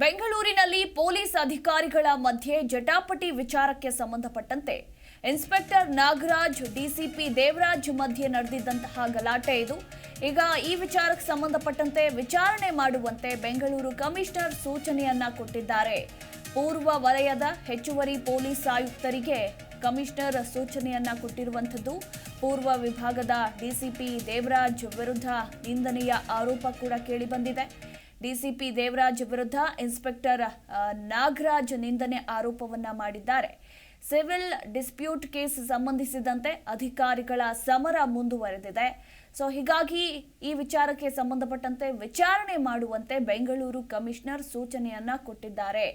ಬೆಂಗಳೂರಿನಲ್ಲಿ ಪೊಲೀಸ್ ಅಧಿಕಾರಿಗಳ ಮಧ್ಯೆ ಜಟಾಪಟಿ ವಿಚಾರಕ್ಕೆ ಸಂಬಂಧಪಟ್ಟಂತೆ ಇನ್ಸ್ಪೆಕ್ಟರ್ ನಾಗರಾಜ್, ಡಿಸಿಪಿ ದೇವರಾಜ್ ಮಧ್ಯೆ ನಡೆದಿದ್ದಂತಹ ಗಲಾಟೆ ಇದು. ಈಗ ಈ ವಿಚಾರಕ್ಕೆ ಸಂಬಂಧಪಟ್ಟಂತೆ ವಿಚಾರಣೆ ಮಾಡುವಂತೆ ಬೆಂಗಳೂರು ಕಮಿಷನರ್ ಸೂಚನೆಯನ್ನ ಕೊಟ್ಟಿದ್ದಾರೆ. ಪೂರ್ವ ವಲಯದ ಹೆಚ್ಚುವರಿ ಪೊಲೀಸ್ ಆಯುಕ್ತರಿಗೆ ಕಮಿಷನರ್ ಸೂಚನೆಯನ್ನ ಕೊಟ್ಟಿರುವಂಥದ್ದು. ಪೂರ್ವ ವಿಭಾಗದ ಡಿಸಿಪಿ ದೇವರಾಜ್ ವಿರುದ್ಧ ನಿಂದನೆಯ ಆರೋಪ ಕೂಡ ಕೇಳಿಬಂದಿದೆ ಡಿಸಿಪಿ ದೇವರಾಜ್ ವಿರುದ್ಧ ಇನ್ಸ್ಪೆಕ್ಟರ್ ನಾಗರಾಜ್ ನಿಂದನೆ ಆರೋಪವನ್ನ ಮಾಡಿದ್ದಾರೆ. ಸಿವಿಲ್ ಡಿಸ್ಪ್ಯೂಟ್ ಕೇಸ್ ಸಂಬಂಧಿಸಿದಂತೆ ಅಧಿಕಾರಿಗಳ ಸಮರ ಮುಂದುವರೆದಿದೆ. ಸೊ, ಹೀಗಾಗಿ ಈ ವಿಚಾರಕ್ಕೆ ಸಂಬಂಧಪಟ್ಟಂತೆ ವಿಚಾರಣೆ ಮಾಡುವಂತೆ ಬೆಂಗಳೂರು ಕಮಿಷನರ್ ಸೂಚನೆಯನ್ನ ಕೊಟ್ಟಿದ್ದಾರೆ.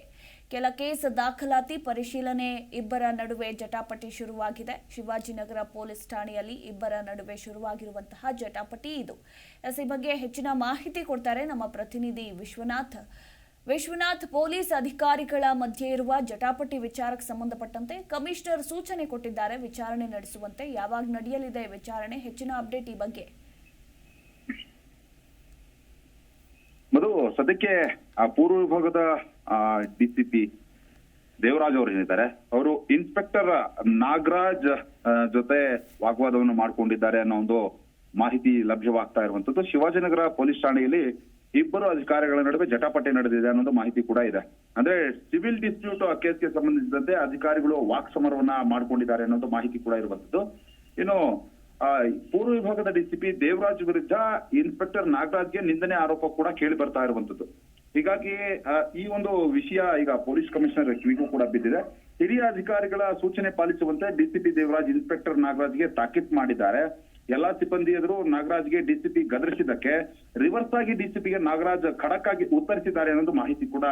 ಕೆಲ ಕೇಸ್ ದಾಖಲಾತಿ ಪರಿಶೀಲನೆ ಇಬ್ಬರ ನಡುವೆ ಜಟಾಪಟಿ ಶುರುವಾಗಿದೆ. ಶಿವಾಜಿನಗರ ಪೊಲೀಸ್ ಠಾಣೆಯಲ್ಲಿ ಇಬ್ಬರ ನಡುವೆ ಶುರುವಾಗಿರುವಂತಹ ಜಟಾಪಟಿ ಇದು. ಎಸ್ ಈ ಬಗ್ಗೆ ಹೆಚ್ಚಿನ ಮಾಹಿತಿ ಕೊಡ್ತಾರೆ ನಮ್ಮ ಪ್ರತಿನಿಧಿ ವಿಶ್ವನಾಥ್. ವಿಶ್ವನಾಥ್, ಪೊಲೀಸ್ ಅಧಿಕಾರಿಗಳ ಮಧ್ಯೆ ಇರುವ ಜಟಾಪಟಿ ವಿಚಾರಕ್ಕೆ ಸಂಬಂಧಪಟ್ಟಂತೆ ಕಮಿಷನರ್ ಸೂಚನೆ ಕೊಟ್ಟಿದ್ದಾರೆ. ವಿಚಾರಣೆ ನಡೆಸುವಂತೆ ಯಾವಾಗ ನಡೆಯಲಿದೆ ವಿಚಾರಣೆ? ಹೆಚ್ಚಿನ ಅಪ್ಡೇಟ್ ಈ ಬಗ್ಗೆ. ಮಧು, ಸದ್ಯಕ್ಕೆ ಆ ಪೂರ್ವ ವಿಭಾಗದ ಡಿಸಿಪಿ ದೇವರಾಜ್ ಅವರು ಏನಿದ್ದಾರೆ ಅವರು ಇನ್ಸ್ಪೆಕ್ಟರ್ ನಾಗರಾಜ್ ಜೊತೆ ವಾಗ್ವಾದವನ್ನು ಮಾಡ್ಕೊಂಡಿದ್ದಾರೆ ಅನ್ನೋ ಒಂದು ಮಾಹಿತಿ ಲಭ್ಯವಾಗ್ತಾ ಇರುವಂತದ್ದು ಶಿವಾಜಿನಗರ ಪೊಲೀಸ್ ಠಾಣೆಯಲ್ಲಿ ಇಬ್ಬರು ಅಧಿಕಾರಿಗಳ ನಡುವೆ ಜಟಾಪಟಿ ನಡೆದಿದೆ ಅನ್ನೋದು ಮಾಹಿತಿ ಕೂಡ ಇದೆ. ಅಂದ್ರೆ ಸಿವಿಲ್ ಡಿಸ್ಪ್ಯೂಟ್ ಕೇಸ್ಗೆ ಸಂಬಂಧಿಸಿದಂತೆ ಅಧಿಕಾರಿಗಳು ವಾಕ್ ಸಮರವನ್ನ ಮಾಡಿಕೊಂಡಿದ್ದಾರೆ ಅನ್ನೋದು ಮಾಹಿತಿ ಕೂಡ ಇರುವಂತದ್ದು ಇನ್ನು ಪೂರ್ವ ವಿಭಾಗದ ಡಿಸಿಪಿ ದೇವರಾಜ್ ವಿರುದ್ಧ ಇನ್ಸ್ಪೆಕ್ಟರ್ ನಾಗರಾಜ್ಗೆ ನಿಂದನೆ ಆರೋಪ ಕೂಡ ಕೇಳಿ ಬರ್ತಾ ಇರುವಂತದ್ದು ಹೀಗಾಗಿ ಈ ಒಂದು ವಿಷಯ ಈಗ ಪೊಲೀಸ್ ಕಮಿಷನರ್ ಕಿವಿಗೂ ಕೂಡ ಬಿದ್ದಿದೆ. ಹಿರಿಯ ಅಧಿಕಾರಿಗಳ ಸೂಚನೆ ಪಾಲಿಸುವಂತೆ ಡಿಸಿಪಿ ದೇವರಾಜ್, ಇನ್ಸ್ಪೆಕ್ಟರ್ ನಾಗರಾಜ್ಗೆ ತಾಕೀತ್ ಮಾಡಿದ್ದಾರೆ. ಎಲ್ಲಾ ಸಿಬ್ಬಂದಿ ಎದುರು ನಾಗರಾಜ್ಗೆ ಡಿಸಿಪಿ ಗದರಿಸಿದ್ದಕ್ಕೆ, ರಿವರ್ಸ್ ಆಗಿ ಡಿಸಿಪಿಗೆ ನಾಗರಾಜ್ ಖಡಕ್ ಆಗಿ ಉತ್ತರಿಸಿದ್ದಾರೆ ಅನ್ನೋದು ಮಾಹಿತಿ ಕೂಡ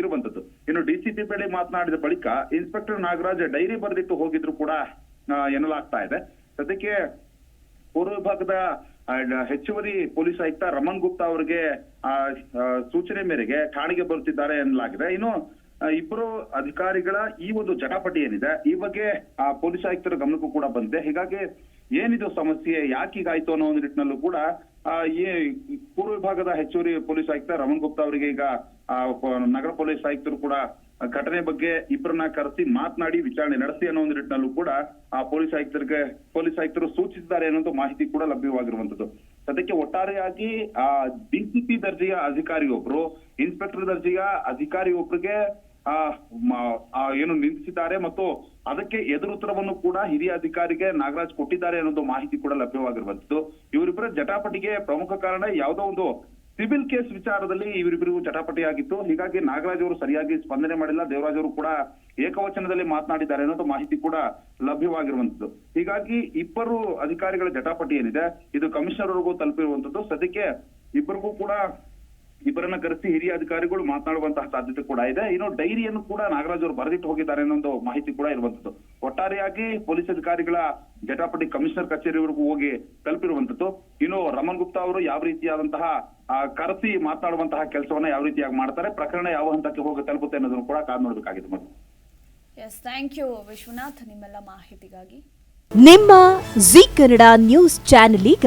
ಇರುವಂತದ್ದು. ಇನ್ನು ಡಿಸಿಪಿ ಬಳಿ ಮಾತನಾಡಿದ ಬಳಿಕ, ಇನ್ಸ್ಪೆಕ್ಟರ್ ನಾಗರಾಜ್ ಡೈರಿ ಬರೆದಿಟ್ಟು ಹೋಗಿದ್ರು ಕೂಡ ಎನ್ನಲಾಗ್ತಾ ಇದೆ. ಸದ್ಯಕ್ಕೆ ಪೂರ್ವ ವಿಭಾಗದ ಹೆಚ್ಚುವರಿ ಪೊಲೀಸ್ ಆಯುಕ್ತ ರಮಣ್ ಗುಪ್ತಾ ಅವರಿಗೆ ಆ, ಸೂಚನೆ ಮೇರೆಗೆ ಠಾಣೆಗೆ ಬರುತ್ತಿದ್ದಾರೆ ಎನ್ನಲಾಗಿದೆ. ಇನ್ನು ಇಬ್ಬರು ಅಧಿಕಾರಿಗಳ ಈ ಒಂದು ಜಟಾಪಟಿ ಏನಿದೆ ಈ ಬಗ್ಗೆ ಆ ಪೊಲೀಸ್ ಆಯುಕ್ತರ ಗಮನಕ್ಕೂ ಕೂಡ ಬಂದಿದೆ. ಹೀಗಾಗಿ ಏನಿದು ಸಮಸ್ಯೆ ಯಾಕೆ ಹೀಗಾಯ್ತು ಅನ್ನೋ ಒಂದು ನಿಟ್ಟಿನಲ್ಲೂ ಕೂಡ ಆ, ಈ ಪೂರ್ವ ವಿಭಾಗದ ಹೆಚ್ಚುವರಿ ಪೊಲೀಸ್ ಆಯುಕ್ತ ರಮಣ್ ಗುಪ್ತಾ ಅವರಿಗೆ ಈಗ ಆ, ನಗರ ಪೊಲೀಸ್ ಆಯುಕ್ತರು ಕೂಡ ಘಟನೆ ಬಗ್ಗೆ ಇಬ್ಬರನ್ನ ಕರೆಸಿ ಮಾತನಾಡಿ ವಿಚಾರಣೆ ನಡೆಸಿ ಅನ್ನೋ ಒಂದು ನಿಟ್ಟಿನಲ್ಲೂ ಕೂಡ ಆ ಪೊಲೀಸ್ ಆಯುಕ್ತರಿಗೆ, ಪೊಲೀಸ್ ಆಯುಕ್ತರು ಸೂಚಿಸಿದ್ದಾರೆ ಅನ್ನೋ ಮಾಹಿತಿ ಕೂಡ ಲಭ್ಯವಾಗಿರುವಂತದ್ದು ಸದ್ಯಕ್ಕೆ ಒಟ್ಟಾರೆಯಾಗಿ ಆ ಡಿಸಿಪಿ ದರ್ಜೆಯ ಅಧಿಕಾರಿಯೊಬ್ರು, ಇನ್ಸ್ಪೆಕ್ಟರ್ ದರ್ಜೆಯ ಮ- ಆ ಏನು ನಿಂದಿಸಿದ್ದಾರೆ ಮತ್ತು ಅದಕ್ಕೆ ಎದುರುತ್ತರವನ್ನು ಕೂಡ ಹಿರಿಯ ಅಧಿಕಾರಿಗೆ ನಾಗರಾಜ್ ಕೊಟ್ಟಿದ್ದಾರೆ ಅನ್ನೋದು ಮಾಹಿತಿ ಕೂಡ ಲಭ್ಯವಾಗಿರುವಂತದ್ದು ಇವರಿಬ್ಬರ ಜಟಾಪಟಿಗೆ ಪ್ರಮುಖ ಕಾರಣ ಯಾವುದೋ ಒಂದು ಸಿವಿಲ್ ಕೇಸ್ ವಿಚಾರದಲ್ಲಿ ಇವರಿಬ್ಬರಿಗೂ ಜಟಾಪಟಿ ಆಗಿತ್ತು ಹೀಗಾಗಿ ನಾಗರಾಜ್ ಅವರು ಸರಿಯಾಗಿ ಸ್ಪಂದನೆ ಮಾಡಿಲ್ಲ. ದೇವರಾಜ್ ಅವರು ಕೂಡ ಏಕವಚನದಲ್ಲಿ ಮಾತನಾಡಿದ್ದಾರೆ ಅನ್ನೋದು ಮಾಹಿತಿ ಕೂಡ ಲಭ್ಯವಾಗಿರುವಂತದ್ದು ಹೀಗಾಗಿ ಇಬ್ಬರು ಅಧಿಕಾರಿಗಳ ಜಟಾಪಟಿ ಏನಿದೆ, ಇದು ಕಮಿಷನರ್ ಅವ್ರಿಗೂ ತಲುಪಿರುವಂತದ್ದು ಸದ್ಯಕ್ಕೆ ಇಬ್ಬರಿಗೂ ಕೂಡ ಇಬ್ಬರನ್ನ ಕರೆಸಿ ಹಿರಿಯ ಅಧಿಕಾರಿಗಳು ಮಾತನಾಡುವಂತಹ ಸಾಧ್ಯತೆ ಕೂಡ ಇದೆ. ಇನ್ನು ಡೈರಿಯನ್ನು ಕೂಡ ನಾಗರಾಜ್ ಅವರು ಬರೆದಿಟ್ಟು ಹೋಗಿದ್ದಾರೆ ಅನ್ನೋ ಒಂದು ಮಾಹಿತಿ ಕೂಡ ಇರುವಂತದ್ದು ಒಟ್ಟಾರೆಯಾಗಿ ಪೊಲೀಸ್ ಅಧಿಕಾರಿಗಳ ಜಟಾಪಟಿ ಕಮಿಷನರ್ ಕಚೇರಿವರೆಗೂ ಹೋಗಿ ತಲುಪಿರುವಂತದ್ದು ಇನ್ನು ರಮನ್ ಗುಪ್ತಾ ಅವರು ಯಾವ ರೀತಿಯಾದಂತಹ ಆ, ಕರೆಸಿ ಮಾತನಾಡುವಂತಹ ಕೆಲಸವನ್ನ ಯಾವ ರೀತಿಯಾಗಿ ಮಾಡ್ತಾರೆ ಪ್ರಕರಣ ಯಾವ ಹಂತಕ್ಕೆ ಹೋಗಿ ತಲುಪುತ್ತೆ ಅನ್ನೋದನ್ನು ಕೂಡ ಕಾದು ನೋಡಬೇಕಾಗಿದೆ ಮತ್ತೆ ಎಸ್ ಥ್ಯಾಂಕ್ ಯು ವಿಶ್ವನಾಥ್ ನಿಮ್ಮೆಲ್ಲ ಮಾಹಿತಿಗಾಗಿ. ನಿಮ್ಮ ಜಿ ಕನ್ನಡ ನ್ಯೂಸ್ ಚಾನೆಲ್ ಈಗ